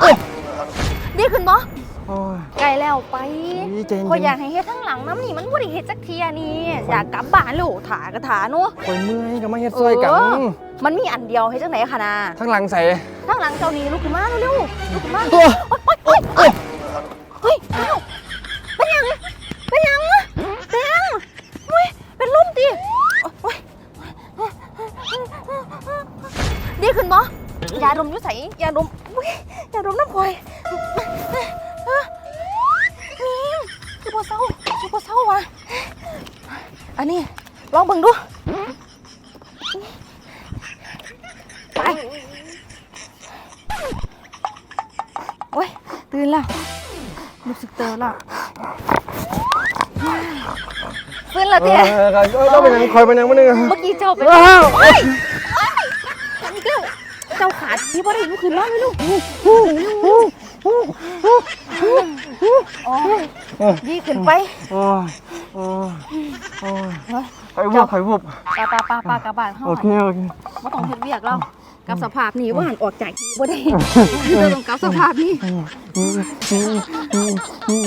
โอ้ยดีขึ้นบ่โอ้ย ไกลแล้วไปอีเจนขอยอยากให้เฮ็ดทั้งหลังน้ำนี่มันบ่ได้เฮ็ดจักเทียนี่อยากกลับบ้านลูกถากระถาเนาะคอยเมื่อยก็มาเฮ็ดซอยกันเออ มันมีอันเดียวเฮ็ดจังไหนคะนาทั้งหลังใส่ ทั้งหลังเจ้านี่ลูกขึ้นมาเร็วๆลูกขึ้นมาโอ้ยโอ๊ยโอ๊ยโอ๊ยเฮ้ยเร็วเป็นหยังเป็นหยังเป็นหยังโอ้ยเป็นลมติโอ๊ยดีขึ้นบ่ ยาดมยู่ไสยาดมอุ๊ยยาดมน้ำพลอยนี่คือบ่เศร้าคือบ่เศร้าวะอันนี้ลองเบิ่งดูไปโอ้ยตื่นล้วรู้สึกเตอล้วฟื้นล้วเตี้ยเออต้องไปยังคอยไปยังมาหนึงเมื่อกี้เจ้าไปอ้วโอ้ยอีกแล้ว เจ้าขาดที่บ่ได้ลุกขึ้นมาเลยลูกอ๋อดีขึ้นไปโอ้ยโอ้ยโอ้ยไข่วุบไข่วุบปาปาปาปากลับบ้านเฮาโอเคโอเคบ่ต้องเฮ็ดเวียกเรากับสภาพนี้ว่าหันออกจากที่บ่ได้เราต้องกับสภาพนี้อืมอืมอืมอืม